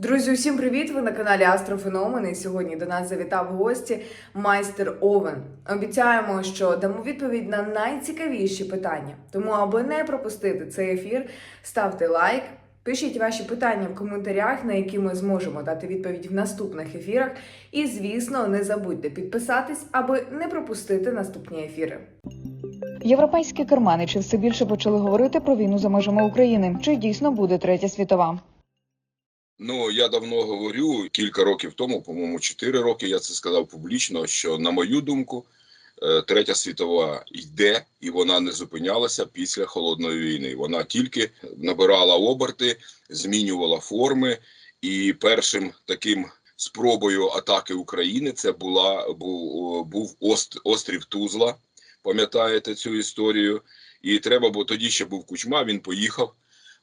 Друзі, усім привіт! Ви на каналі Астрофеномен. І сьогодні до нас завітав гості майстер Овен. Обіцяємо, що дамо відповідь на найцікавіші питання. Тому, аби не пропустити цей ефір, ставте лайк, пишіть ваші питання в коментарях, на які ми зможемо дати відповідь в наступних ефірах. І, звісно, не забудьте підписатись, аби не пропустити наступні ефіри. Європейські керманичі все більше почали говорити про війну за межами України. Чи дійсно буде третя світова? Ну я давно говорю кілька років тому, по-моєму, 4 роки. Я це сказав публічно. Що на мою думку, е, третя світова йде і вона не зупинялася після холодної війни. Вона тільки набирала оберти, змінювала форми. І першим таким спробою атаки України це була був, був ост, острів Тузла. Пам'ятаєте цю історію? І треба, бо тоді ще був кучма. Він поїхав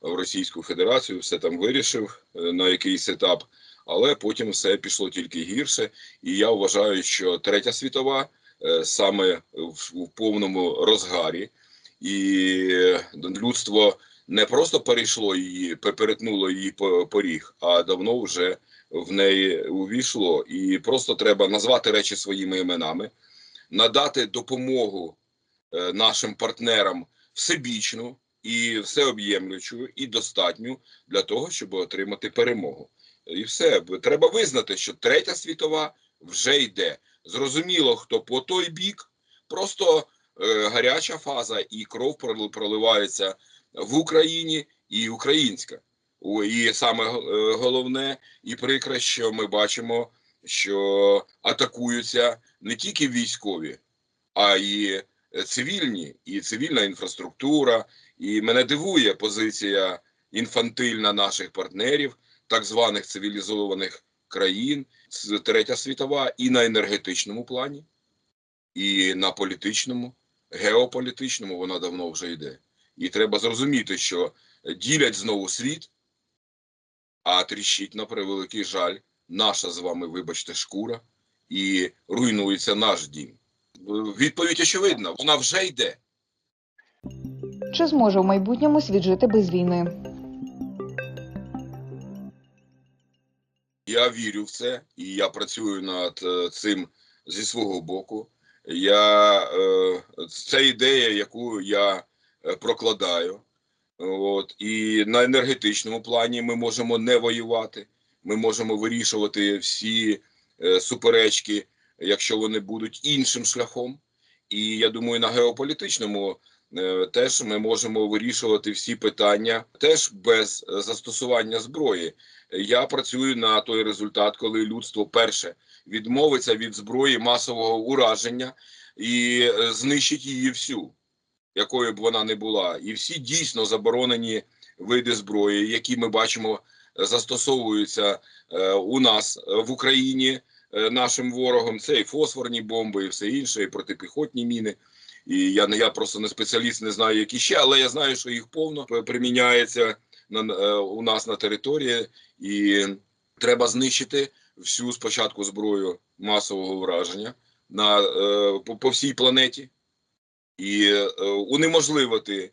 в Російську Федерацію, все там вирішив е, на якийсь етап, але потім все пішло тільки гірше. І я вважаю, що третя світова е, саме в, повному розгарі, і е, людство не просто перейшло її, перетнуло її поріг, а давно вже в неї увійшло. І просто треба назвати речі своїми іменами, надати допомогу нашим партнерам всебічну і всеоб'ємлючу, і достатню для того, щоб отримати перемогу. І все треба визнати, що третя світова вже йде. Зрозуміло, хто по той бік, просто е, гаряча фаза, і кров проливається в Україні і українська. І саме е, головне і прикре, що ми бачимо, що атакуються не тільки військові, а й е, цивільні, і цивільна інфраструктура. І мене дивує позиція інфантильна наших партнерів, так званих цивілізованих країн, третя світова, і на енергетичному плані, і на політичному, геополітичному вона давно вже йде. І треба зрозуміти, що ділять знову світ, а тріщить на превеликий жаль наша з вами, вибачте, шкура, і руйнується наш дім. Відповідь очевидна, вона вже йде. Чи зможе в майбутньому світ жити без війни? Я вірю в це, і я працюю над е, цим зі свого боку. Я, е, це ідея, яку я е, прокладаю. От, і на енергетичному плані ми можемо не воювати, ми можемо вирішувати всі суперечки, якщо вони будуть іншим шляхом. І я думаю, на геополітичному теж ми можемо вирішувати всі питання теж без е, застосування зброї. Я працюю на той результат, коли людство перше відмовиться від зброї масового ураження і е, знищить її всю, якою б вона не була. І всі дійсно заборонені види зброї, які ми бачимо, е, застосовуються е, у нас е, в Україні е, нашим ворогом. Це і фосфорні бомби, і все інше, і протипіхотні міни. І я не я просто не спеціаліст, не знаю, які ще, але я знаю, що їх повно приміняється на е, у нас на території, і треба знищити всю спочатку зброю масового враження на е, по, по всій планеті і е, унеможливити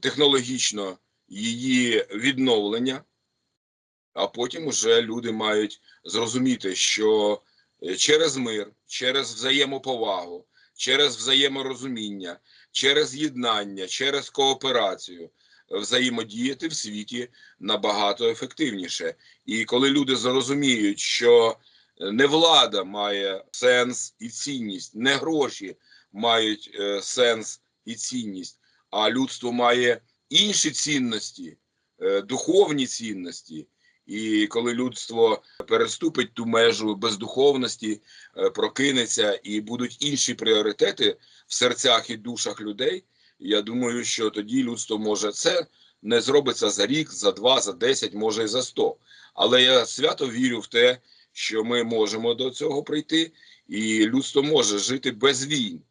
технологічно її відновлення. А потім вже люди мають зрозуміти, що через мир, через взаємоповагу, через взаєморозуміння, через єднання, через кооперацію е, взаємодіяти в світі набагато ефективніше. І коли люди зрозуміють, що е, не влада має сенс і цінність, не гроші мають е, сенс і цінність, а людство має інші цінності, духовні цінності. І коли людство переступить ту межу бездуховності, е, прокинеться і будуть інші пріоритети в серцях і душах людей, я думаю, що тоді людство може це не зробиться за рік, за два, за десять, може і за сто. Але я свято вірю в те, що ми можемо до цього прийти, і людство може жити без війн.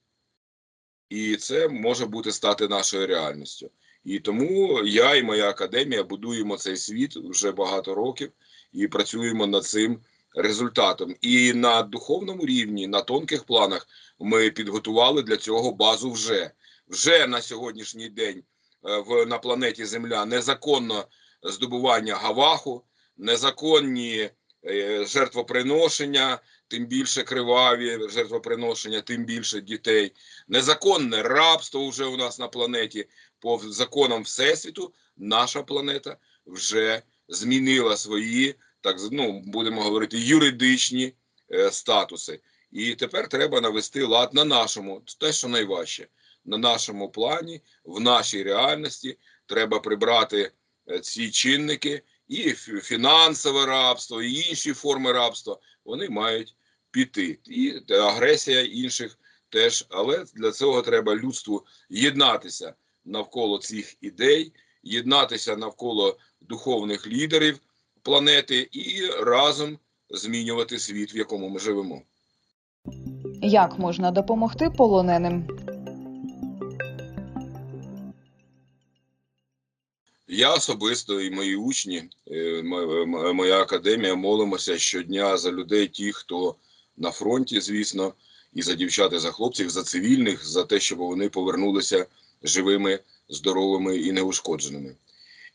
І це може бути стати нашою реальністю. І тому я і моя академія будуємо цей світ вже багато років і працюємо над цим результатом. І на духовному рівні, на тонких планах, ми підготували для цього базу вже. Вже на сьогоднішній день е, в на планеті Земля незаконно здобування гаваху, незаконні е, жертвоприношення, тим більше криваві жертвоприношення, тим більше дітей, незаконне рабство вже у нас на планеті. По законам Всесвіту наша планета вже змінила свої, так ну, будемо говорити, юридичні е, статуси. І тепер треба навести лад на нашому, те, що найважче, на нашому плані, в нашій реальності. Треба прибрати е, ці чинники, і фінансове рабство, і інші форми рабства. Вони мають піти. І агресія інших теж. Але для цього треба людству єднатися навколо цих ідей, єднатися навколо духовних лідерів планети і разом змінювати світ, в якому ми живемо. Як можна допомогти полоненим? Я особисто і мої учні, е, мо- м- моя академія молимося щодня за людей, ті, хто на фронті, звісно, і за дівчат, і за хлопців, за цивільних, за те, щоб вони повернулися живими, здоровими і неушкодженими.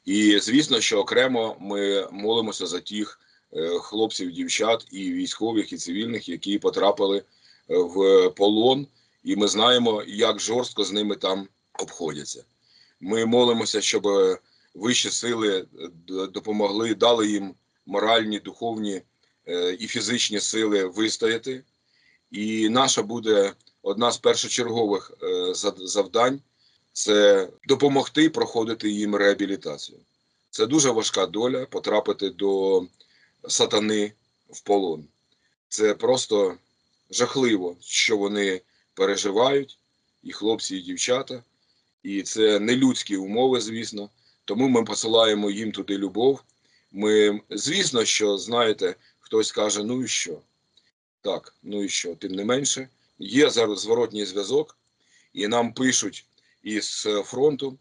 І звісно, що окремо ми молимося за тих е, хлопців, дівчат, і військових, і цивільних, які потрапили е, в полон, і ми знаємо, як жорстко з ними там обходяться. Ми молимося, щоб е, вищі сили допомогли, дали їм моральні, духовні і фізичні сили вистояти. І наша буде одна з першочергових завдань це допомогти проходити їм реабілітацію. Це дуже важка доля потрапити до сатани в полон. Це просто жахливо, що вони переживають, і хлопці, і дівчата. І це не людські умови, звісно. Тому ми посилаємо їм туди любов. Ми, звісно, що знаєте, хтось каже, ну і що? Так, ну і що? Тим не менше, є зараз зворотній зв'язок, і нам пишуть із е, фронту,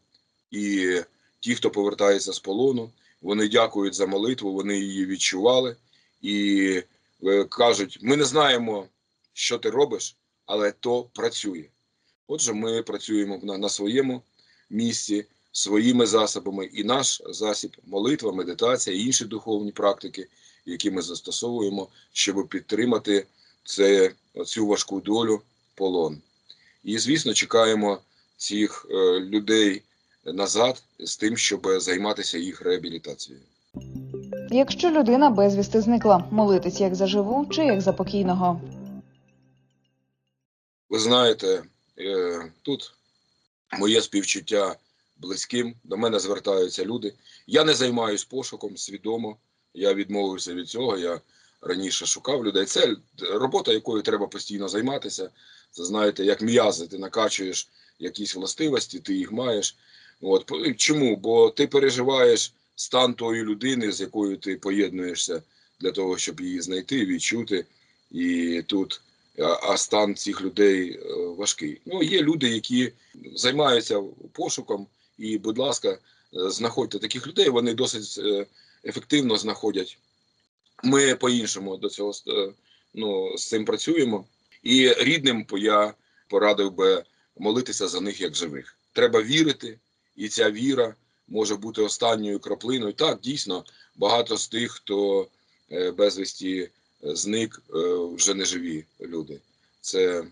і ті, хто повертається з полону, вони дякують за молитву, вони її відчували і е, кажуть: ми не знаємо, що ти робиш, але то працює. Отже, ми працюємо на, на своєму місці своїми засобами, і наш засіб молитва, медитація, і інші духовні практики, які ми застосовуємо, щоб підтримати це, цю важку долю полон. І, звісно, чекаємо цих е, людей назад з тим, щоб займатися їх реабілітацією. Якщо людина безвісти зникла, молитись як за живу чи як за покійного? Ви знаєте, е, тут моє співчуття близьким, до мене звертаються люди. Я не займаюсь пошуком свідомо. Я відмовився від цього. Я раніше шукав людей. Це робота, якою треба постійно займатися. Це знаєте, як м'язи, ти накачуєш якісь властивості, ти їх маєш. От чому? Бо ти переживаєш стан тої людини, з якою ти поєднуєшся для того, щоб її знайти, відчути. І тут а, стан цих людей е, важкий. Ну, є люди, які займаються пошуком, і, будь ласка, е, знаходьте таких людей, вони досить е, ефективно знаходять. Ми по-іншому до цього ну, з цим працюємо. І рідним я порадив би молитися за них як живих. Треба вірити, і ця віра може бути останньою краплиною. Так, дійсно, багато з тих, хто е, безвісті е, зник, е, вже не живі люди. Це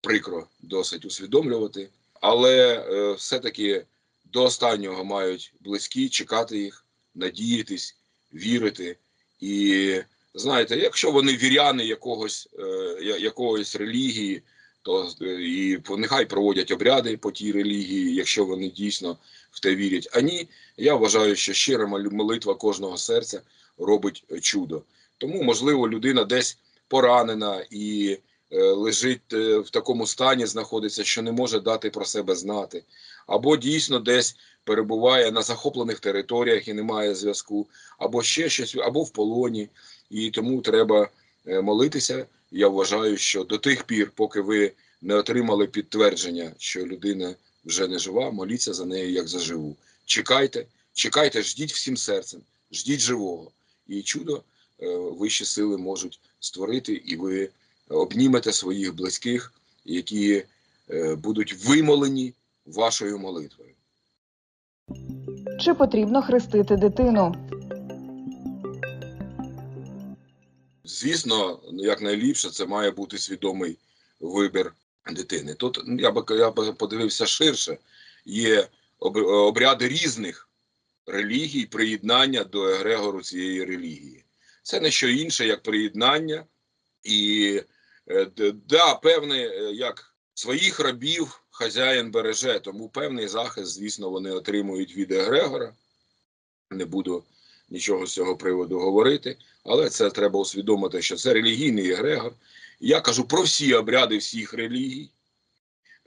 прикро досить усвідомлювати, але все-таки до останнього мають близькі чекати їх, надіятись, вірити. І знаєте, якщо вони віряни якогось, якогось релігії, то е, і нехай проводять обряди по тій релігії, якщо вони дійсно в те вірять. А ні, я вважаю, що щира молитва кожного серця робить е, чудо. Тому, можливо, людина десь поранена і е, лежить е, в такому стані, знаходиться, що не може дати про себе знати, або дійсно десь перебуває на захоплених територіях і немає зв'язку, або ще щось, або в полоні, і тому треба молитися. Я вважаю, що до тих пір, поки ви не отримали підтвердження, що людина вже не жива, моліться за нею як за живу. Чекайте, чекайте, ждіть всім серцем, ждіть живого. І чудо е, вищі сили можуть створити, і ви обнімете своїх близьких, які е, будуть вимолені вашою молитвою. Чи потрібно хрестити дитину? Звісно, якнайліпше це має бути свідомий вибір дитини. Тут я би я би подивився ширше. Є обряди різних релігій, приєднання до егрегору цієї релігії. Це не що інше, як приєднання, і е, да, певне, е, як своїх рабів хазяїн береже, тому певний захист, звісно, вони отримують від егрегора. Не буду нічого з цього приводу говорити, але це треба усвідомити, що це релігійний егрегор. Я кажу про всі обряди всіх релігій.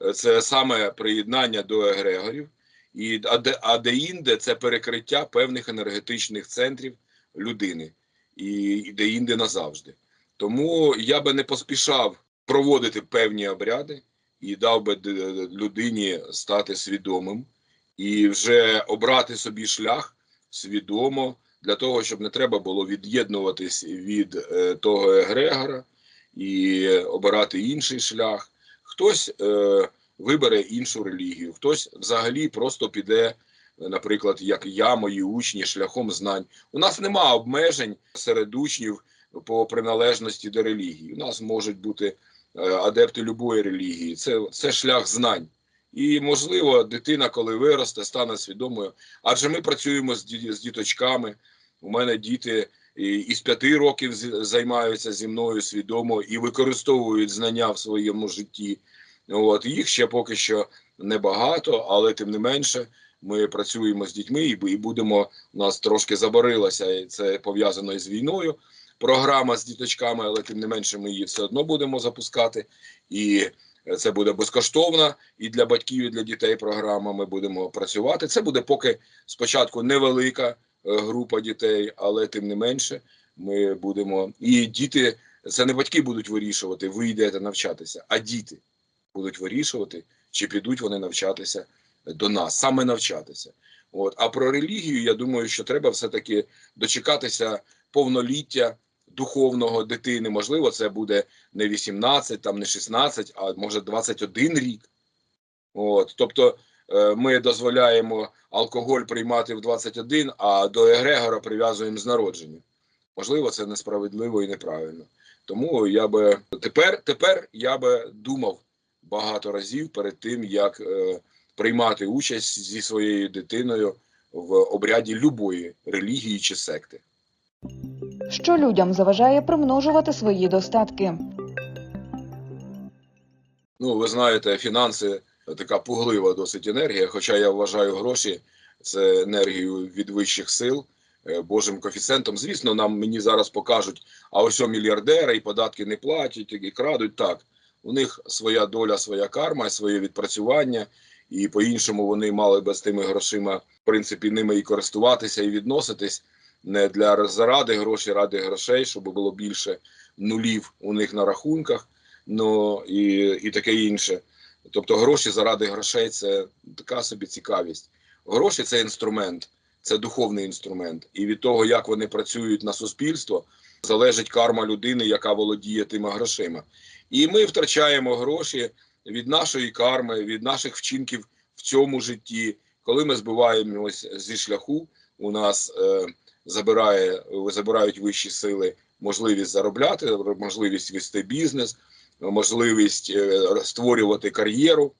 Е, Це саме приєднання до егрегорів, і а де, де-інде це перекриття певних енергетичних центрів людини, і, де-інде назавжди. Тому я би не поспішав проводити певні обряди і дав би д- людині стати свідомим і вже обрати собі шлях свідомо для того, щоб не треба було від'єднуватись від е, того егрегора і обирати інший шлях. Хтось е, вибере іншу релігію, хтось взагалі просто піде, наприклад, як я, мої учні, шляхом знань. У нас нема обмежень серед учнів по приналежності до релігії. У нас можуть бути е, адепти любої релігії. Це, це шлях знань. І, можливо, дитина, коли виросте, стане свідомою. Адже ми працюємо з, ді- з діточками. У мене діти із п'яти років займаються зі мною свідомо і використовують знання в своєму житті. От їх ще поки що небагато, але тим не менше ми працюємо з дітьми і, будемо. У нас трошки забарилося, і це пов'язано із війною. Програма з діточками, але тим не менше ми її все одно будемо запускати. І це буде безкоштовна і для батьків, і для дітей програма. Ми будемо працювати. Це буде поки спочатку невелика е, група дітей, але тим не менше ми будемо. І діти, це не батьки будуть вирішувати, ви йдете навчатися, а діти будуть вирішувати, чи підуть вони навчатися до нас, саме навчатися. От. А про релігію, я думаю, що треба все-таки дочекатися повноліття духовного дитини. Можливо, це буде не 18, там не 16, а може 21 рік. От. Тобто е, ми дозволяємо алкоголь приймати в 21, а до егрегора прив'язуємо з народження. Можливо, це несправедливо і неправильно. Тому я би тепер, тепер я би думав багато разів перед тим, як е, приймати участь зі своєю дитиною в обряді любої релігії чи секти. Що людям заважає примножувати свої достатки? Ну, ви знаєте, фінанси така пуглива досить енергія. Хоча я вважаю гроші це енергію від вищих сил е, Божим коефіцієнтом. Звісно, нам мені зараз покажуть, а ось мільярдери і податки не платять, і крадуть. Так, у них своя доля, своя карма, своє відпрацювання, і по-іншому вони мали би з тими грошима, в принципі, ними і користуватися, і відноситись не для заради грошей, ради грошей, щоб було більше нулів у них на рахунках ну і, і таке інше. Тобто гроші заради грошей це така собі цікавість. Гроші це інструмент, це духовний інструмент. І від того, як вони працюють на суспільство, залежить карма людини, яка володіє тими грошима. І ми втрачаємо гроші від нашої карми, від наших вчинків в цьому житті. Коли ми збиваємось зі шляху, у нас е, забирає, забирають вищі сили можливість заробляти, можливість вести бізнес, можливість е, створювати кар'єру,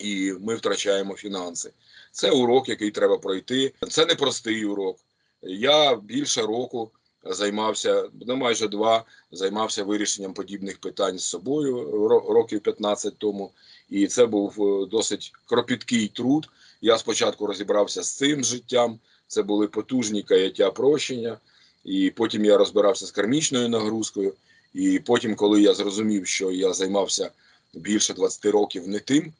і ми втрачаємо фінанси. Це урок, який треба пройти. Це не простий урок. Я більше року займався, ну майже два, займався вирішенням подібних питань з собою ро- років 15 тому. І це був е, досить кропіткий труд. Я спочатку розібрався з цим життям. Це були потужні каяття прощення, і потім я розбирався з кармічною нагрузкою. І потім, коли я зрозумів, що я займався більше 20 років не тим,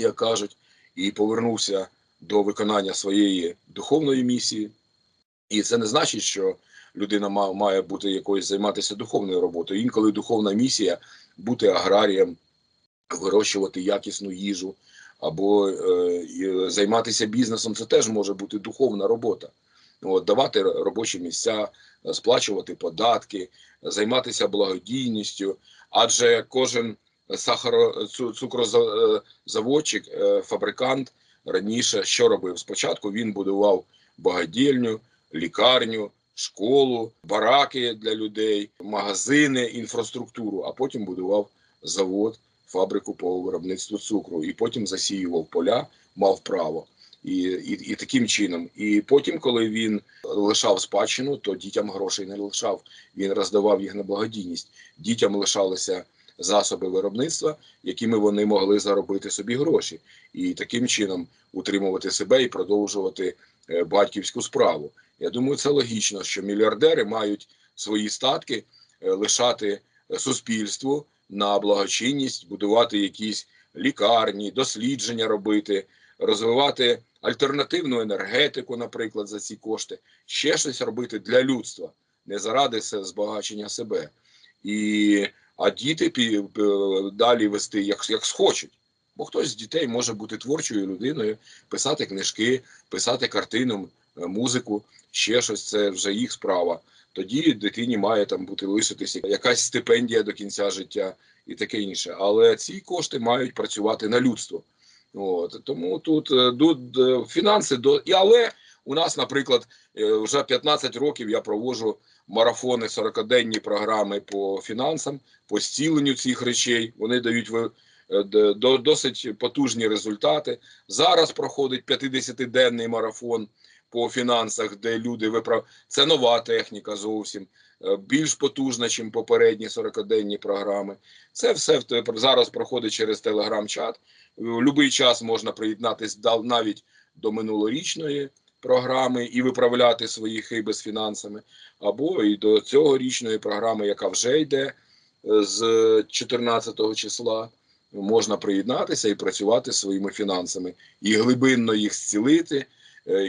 як кажуть, і повернувся до виконання своєї духовної місії. І це не значить, що людина має бути якоюсь займатися духовною роботою. Інколи духовна місія бути аграрієм, вирощувати якісну їжу або е, займатися бізнесом. Це теж може бути духовна робота. От, давати робочі місця, сплачувати податки, займатися благодійністю, адже кожен сахаро цукрозаводчик, е, фабрикант раніше що робив? Спочатку він будував багадільню, лікарню, школу, бараки для людей, магазини, інфраструктуру, а потім будував завод, фабрику по виробництву цукру, і потім засіював поля, мав право. І, і, і таким чином. І потім, коли він лишав спадщину, то дітям грошей не лишав. Він роздавав їх на благодійність. Дітям лишалися засоби виробництва, якими вони могли заробити собі гроші, і таким чином утримувати себе і продовжувати е, батьківську справу. Я думаю, це логічно, що мільярдери мають свої статки е, лишати е, суспільству на благочинність, будувати якісь лікарні, дослідження робити, розвивати альтернативну енергетику, наприклад, за ці кошти, ще щось робити для людства, не заради збагачення себе. І, а діти далі вести як, як схочуть. Бо хтось з дітей може бути творчою людиною, писати книжки, писати картину, музику, ще щось це вже їх справа. Тоді дитині має там бути лишитися якась стипендія до кінця життя і таке інше. Але ці кошти мають працювати на людство. От тому тут, е, тут е, фінанси до і але у нас, наприклад, е, вже 15 років я проводжу марафони 40-денні програми по фінансам, по зціленню цих речей. Вони дають е, досить потужні результати. Зараз проходить 50-денний марафон по фінансах, де люди виправ... Це нова техніка зовсім е, більш потужна, ніж попередні 40-денні програми. Це все зараз проходить через телеграм-чат. В будь-який час можна приєднатися навіть до минулорічної програми і виправляти свої хиби з фінансами, або і до цьогорічної програми, яка вже йде е, з 14 числа. Можна приєднатися і працювати своїми фінансами, і глибинно їх зцілити, е,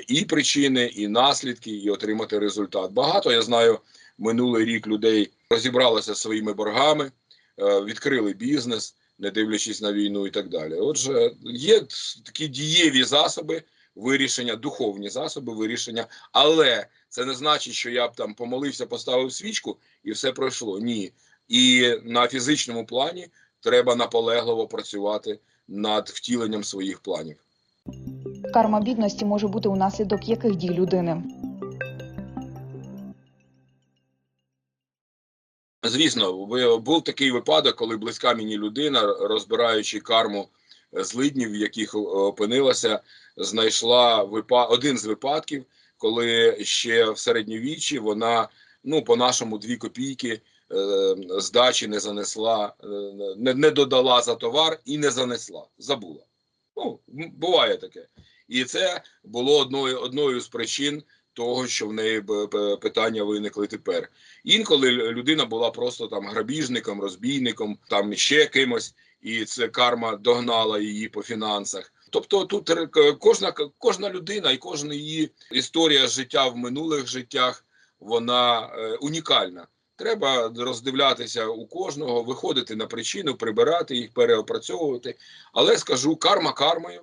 і причини, і наслідки, і отримати результат. Багато я знаю минулий рік людей розібралося зі своїми боргами, е, відкрили бізнес, не дивлячись на війну і так далі. Отже, є такі дієві засоби вирішення, духовні засоби вирішення, але це не значить, що я б там помолився, поставив свічку і все пройшло. Ні. І на фізичному плані треба наполегливо працювати над втіленням своїх планів. Карма бідності може бути унаслідок яких дій людини. Звісно, був такий випадок, коли близька мені людина, розбираючи карму е, злиднів, в яких е, опинилася, знайшла випа... один з випадків, коли ще в середньовіччі вона, ну, по-нашому, дві копійки е, здачі не занесла, не, не додала за товар і не занесла, забула. Ну, буває таке. І це було одною, одною з причин того, що в неї питання виникли тепер. Інколи людина була просто там грабіжником, розбійником, там ще кимось, і це карма догнала її по фінансах. Тобто тут кожна кожна людина і кожна її історія життя в минулих життях вона е, унікальна. Треба роздивлятися у кожного, виходити на причину, прибирати їх, переопрацьовувати. Але скажу карма кармою,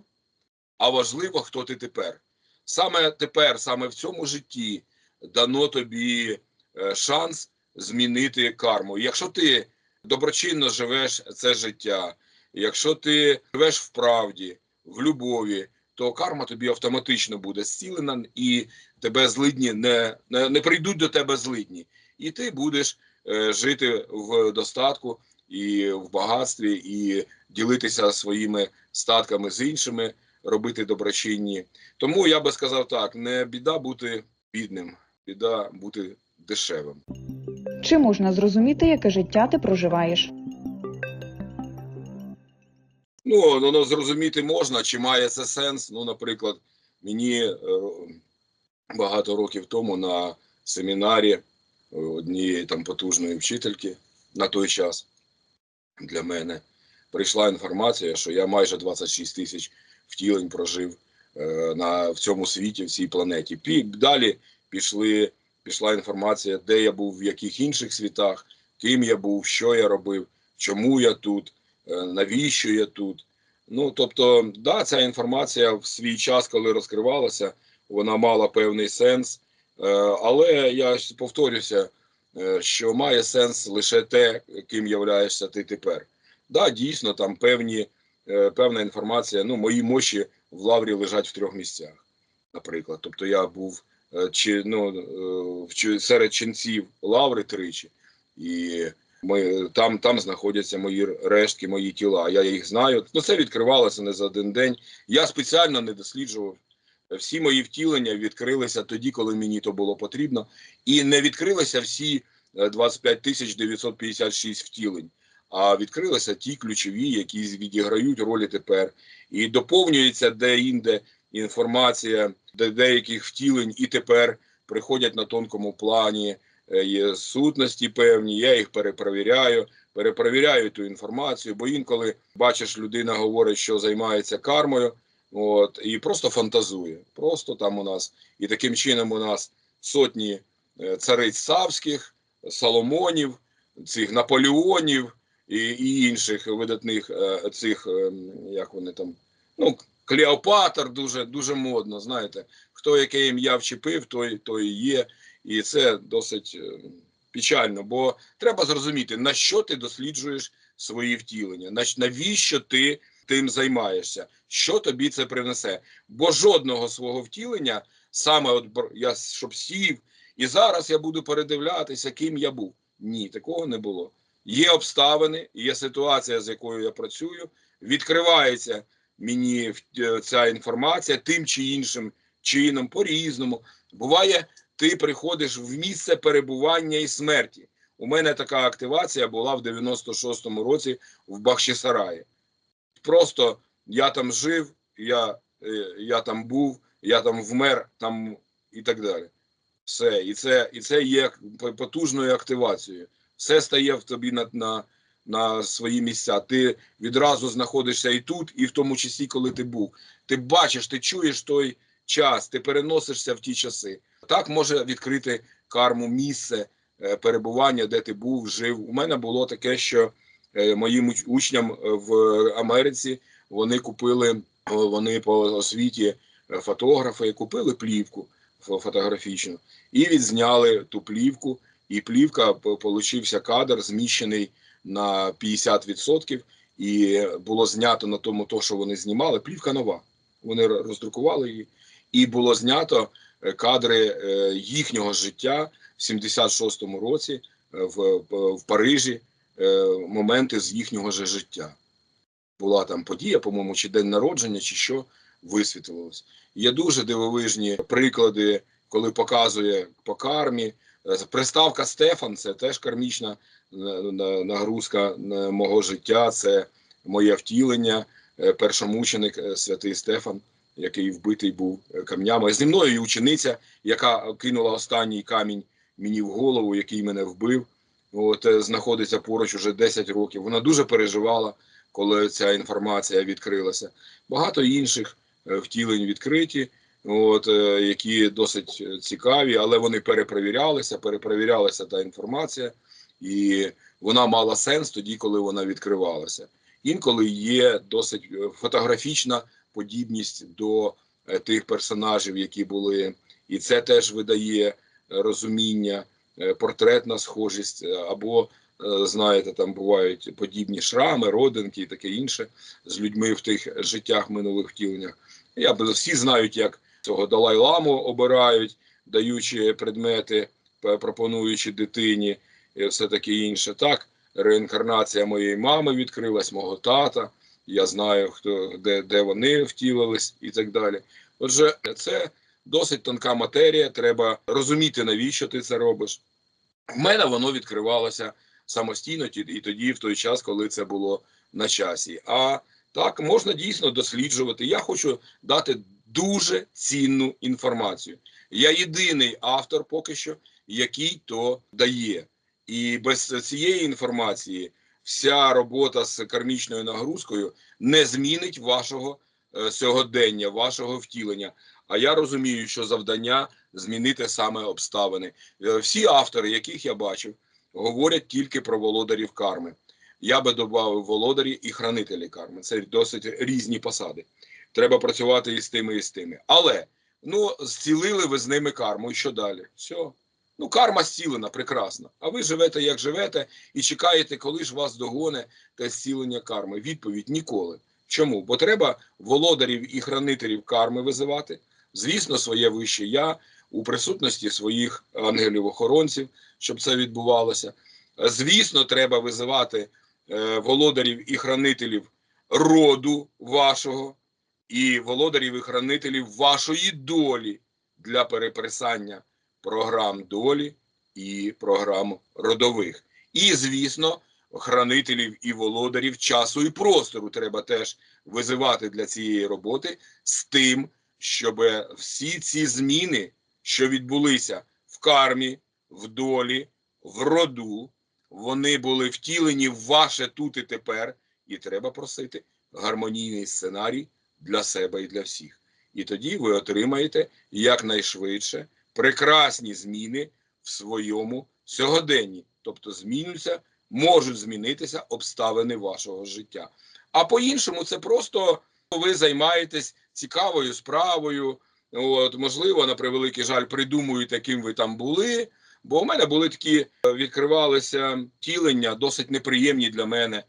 а важливо, хто ти тепер. Саме тепер, саме в цьому житті дано тобі е, шанс змінити карму. Якщо ти доброчинно живеш це життя, якщо ти живеш в правді, в любові, то карма тобі автоматично буде зцілена, і тебе злидні не, не, не прийдуть до тебе злидні. І ти будеш е, жити в достатку і в багатстві, і ділитися своїми статками з іншими, робити доброчинні. Тому я би сказав так: не біда бути бідним, біда бути дешевим. Чи можна зрозуміти, яке життя ти проживаєш? Ну, ну, ну зрозуміти можна, чи має це сенс. Ну, наприклад, мені е, багато років тому на семінарі е, однієї там потужної вчительки на той час для мене прийшла інформація, що я майже 26 тисяч втілень прожив е, на, в цьому світі, в цій планеті. Пі, далі пішли, пішла інформація, де я був, в яких інших світах, ким я був, що я робив, чому я тут, е, навіщо я тут. Ну, тобто, да, ця інформація в свій час, коли розкривалася, вона мала певний сенс. Е, але я повторюся, що має сенс лише те, ким являєшся ти тепер. Да, дійсно, там певні, певна інформація. Ну, мої мощі в лаврі лежать в трьох місцях, наприклад. Тобто я був е, чи ну е, серед ченців лаври тричі, і ми там, там знаходяться мої рештки, мої тіла. Я їх знаю. Ну це відкривалося не за один день. Я спеціально не досліджував. Всі мої втілення відкрилися тоді, коли мені то було потрібно, і не відкрилися всі е, 25 тисяч 956 втілень, а відкрилися ті ключові, які відіграють ролі тепер. І доповнюється де-інде інформація де деяких втілень і тепер приходять на тонкому плані е, є сутності певні. Я їх перепровіряю, перепровіряю ту інформацію, бо інколи бачиш, людина говорить, що займається кармою, от і просто фантазує. Просто там у нас і таким чином у нас сотні е, цариць савських, Соломонів, цих Наполеонів і, і інших видатних е, цих, е, як вони там, ну, Клеопатр дуже дуже модно. Знаєте, хто яке ім'я вчепив, той, той є. І це досить е, печально, бо треба зрозуміти, на що ти досліджуєш свої втілення, на навіщо ти тим займаєшся, що тобі це принесе. Бо жодного свого втілення, саме от я щоб сів, і зараз я буду передивлятися, ким я був. Ні, такого не було. Є обставини, є ситуація, з якою я працюю, відкривається мені е, ця інформація тим чи іншим чином, по-різному. Буває, ти приходиш в місце перебування і смерті. У мене така активація була в 96-му році в Бахчисараї. Просто я там жив, я, е, я там був, я там вмер, там і так далі. Все, і це, і це є потужною активацією. Все стає в тобі на, на, на свої місця. Ти відразу знаходишся і тут, і в тому числі, коли ти був. Ти бачиш, ти чуєш той час, ти переносишся в ті часи. Так може відкрити карму місце е, перебування, де ти був, жив. У мене було таке, що е, моїм учням е, в Америці вони купили, вони по освіті фотографи, купили плівку фотографічну і відзняли ту плівку. І плівка получився кадр, зміщений на 50%, і було знято на тому, то, що вони знімали. Плівка нова. Вони роздрукували її, і було знято е, кадри е, їхнього життя в 76-му році е, в, в Парижі, моменти з їхнього же життя. Була там подія, по-моєму, чи день народження, чи що висвітлилось. Є дуже дивовижні приклади, коли показує по кармі. Е, Приставка Стефан це теж кармічна е, нагрузка на мого життя. Це моє втілення, е, першомученик е, святий Стефан, який вбитий був е, камнями. Зі мною і учениця, яка кинула останній камінь мені в голову, який мене вбив. От е, знаходиться поруч уже 10 років. Вона дуже переживала, коли ця інформація відкрилася. Багато інших е, втілень відкриті, от е, які досить цікаві, але вони перепровірялися, перепровірялася та інформація, і вона мала сенс тоді, коли вона відкривалася. Інколи є досить е, фотографічна подібність до е, тих персонажів, які були, і це теж видає розуміння, портретна схожість, або знаєте, там бувають подібні шрами, родинки і таке інше з людьми в тих життях минулих втіленнях. Я всі знають, як цього Далай-ламу обирають, даючи предмети, пропонуючи дитині, і все таке інше. Так, реінкарнація моєї мами відкрилась, мого тата. Я знаю, хто де, де вони втілились і так далі. Отже, це досить тонка матерія. Треба розуміти, навіщо ти це робиш. В мене воно відкривалося самостійно і тоді, в той час, коли це було на часі. А так можна дійсно досліджувати. Я хочу дати дуже цінну інформацію. Я єдиний автор поки що, який то дає. І без цієї інформації вся робота з кармічною нагрузкою не змінить вашого е, сьогодення, вашого втілення. А я розумію, що завдання змінити саме обставини. Е, Всі автори, яких я бачив, говорять тільки про володарів карми. Я би додав володарі і хранителі карми. Це досить різні посади. Треба працювати і з тими, і з тими. Але ну зцілили ви з ними карму. І що далі? Все. Ну, карма зцілена, прекрасно. А ви живете, як живете, і чекаєте, коли ж вас догоне те зцілення карми. Відповідь ніколи. Чому? Бо треба володарів і хранителів карми визивати. Звісно, своє вище я. у присутності своїх ангелів-охоронців, щоб це відбувалося. Звісно, треба визивати е, володарів і хранителів роду вашого і володарів і хранителів вашої долі для переписання програм долі і програм родових. І, звісно, хранителів і володарів часу і простору треба теж визивати для цієї роботи з тим, щоб всі ці зміни, що відбулися в кармі, в долі, в роду, вони були втілені в ваше тут і тепер, і треба просити гармонійний сценарій для себе і для всіх. І тоді ви отримаєте якнайшвидше прекрасні зміни в своєму сьогоденні. Тобто змінюються, можуть змінитися обставини вашого життя. А по-іншому, це просто ви займаєтесь цікавою справою. От, можливо, на превеликий жаль, придумуєте, ким ви там були. Бо у мене були такі е, відкривалися тілення, досить неприємні для мене.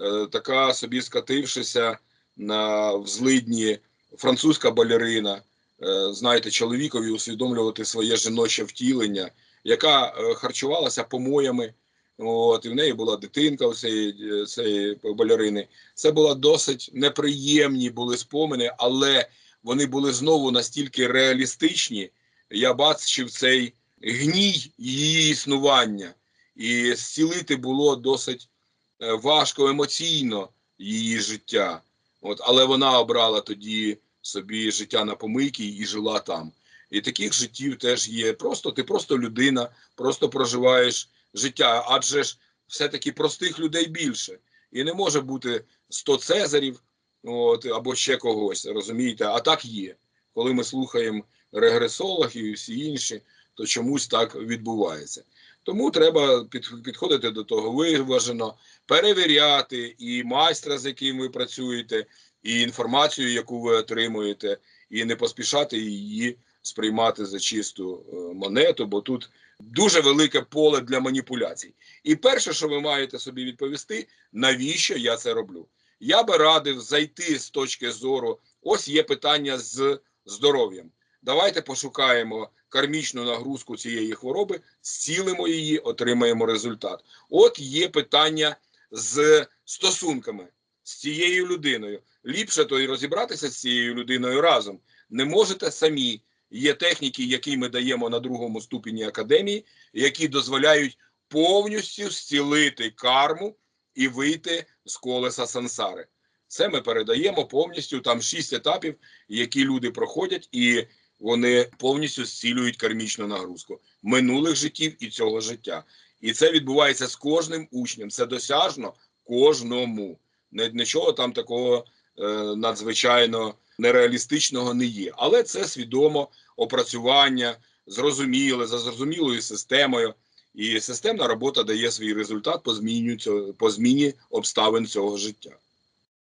Е, Така собі скатившися на взлидні французька балерина. Е, Знаєте, чоловікові усвідомлювати своє жіноче втілення, яка е, харчувалася помоями. От, і в неї була дитинка у цієї, цієї балерини. Це була досить неприємні були спомини, але вони були знову настільки реалістичні. Я бачив цей гній її існування, і зцілити було досить е, важко емоційно її життя. От, але вона обрала тоді собі життя на помийці і жила там. І таких життів теж є. Просто ти просто людина, просто проживаєш життя, адже ж все-таки простих людей більше. І не може бути 100 цезарів от, або ще когось, розумієте? А так є. Коли ми слухаємо регресологів і всі інші, то чомусь так відбувається. Тому треба під, підходити до того виважено, перевіряти і майстра, з яким ви працюєте, і інформацію, яку ви отримуєте, і не поспішати її сприймати за чисту е, монету, бо тут дуже велике поле для маніпуляцій. І перше, що ви маєте собі відповісти, навіщо я це роблю? Я би радив зайти з точки зору. Ось є питання з здоров'ям. Давайте пошукаємо кармічну нагрузку цієї хвороби, зцілимо її, отримаємо результат. От є питання з стосунками з цією людиною. Ліпше то й розібратися з цією людиною разом. Не можете самі. Є техніки, які ми даємо на другому ступені академії, які дозволяють повністю зцілити карму і вийти з колеса сансари. Це ми передаємо повністю там шість етапів, які люди проходять, і вони повністю зцілюють кармічну нагрузку минулих життів і цього життя. І це відбувається з кожним учнем. Це досяжно кожному. Нічого там такого е, надзвичайно нереалістичного не є. Але це свідомо опрацювання, зрозуміле, за зрозумілою системою. І системна робота дає свій результат по зміні, по зміні обставин цього життя.